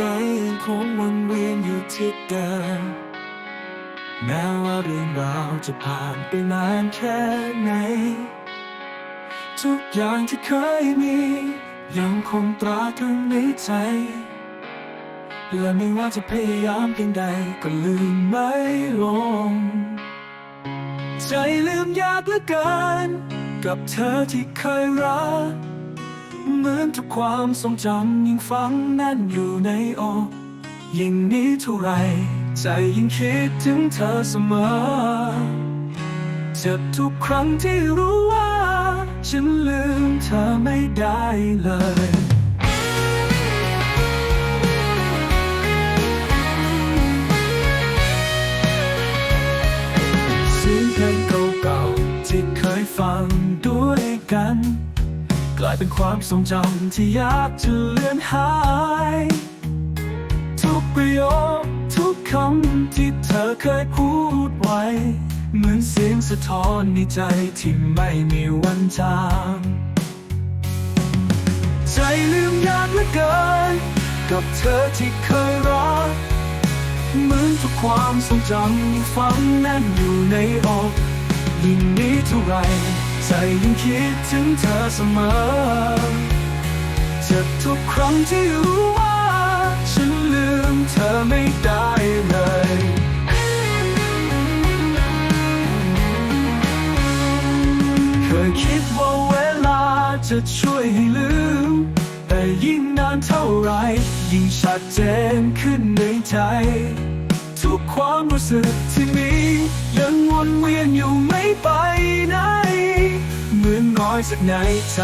ใจยังคงวนเวียนอยู่ที่เดิมแม้ว่าเรื่องราวจะผ่านไปนานแค่ไหน ทุกอย่างที่เคยมี ยังคงตราตรึงในใจ และไม่ว่าจะพยายามเพียงใดก็ลืมไม่ลง ใจลืมยากเหลือเกิน กับเธอที่เคยรัก เหมือนทุกความทรงจำยิ่งฝังแน่นอยู่ในอกยิ่งนี้เท่าไร ใจยิ่งคิดถึงเธอเสมอ เจ็บทุกครั้งที่รู้ว่า ฉันลืมเธอไม่ได้เลยเสียงเพลงเก่าๆที่เคยฟังด้วยกัน กลายเป็นความทรงจำที่ยากจะเลือนหาย ทุกประโยคทุกคำที่เธอเคยพูดไว้ เหมือนเสียงสะท้อนในใจที่ไม่มีวันจางใจลืมยากเหลือเกิน กับเธอที่เคยรักเหมือนทุกความทรงจำยังฝังแน่นอยู่ในอกยิ่งนี้เท่าไร ใจยิ่งคิดถึงเธอเสมอเจ็บทุกครั้งที่รู้ว่า ฉันลืมเธอไม่ได้เลยเคยคิดว่าเวลาจะช่วยให้ลืม แต่ยิ่งนานเท่าไร ยิ่งชัดเจนขึ้นในใจ กความรู้สึกที่มียังวนเวียนอยู่ไม่ไปไหน เหมือนรอยสักในใจ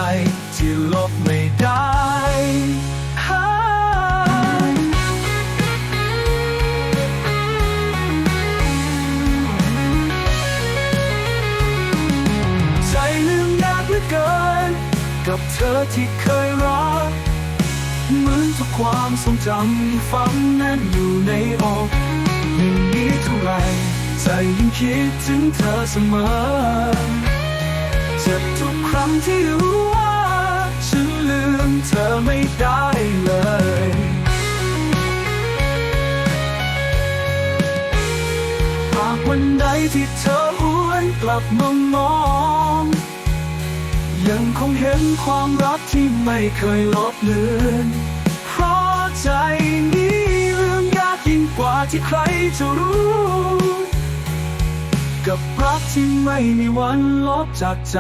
ที่ลบไม่ได้ใจลืมยากเหลือเกินกับเธอที่เคยรัก เหมือนทุกความทรงจำฝังแน่นอยู่ในอก ยิ่งนี้เท่าไรใจยิ่งคิดถึงเธอเสมอเจ็บทุกครั้งที่รู้ว่า ฉันลืมเธอไม่ได้เลยหากวันใดที่เธอหวนกลับมามอง ยังคงเห็นความรักที่ไม่เคยลบเลือน ที่ใครจะรู้ กับรักที่ไม่มีวันลบจากใจ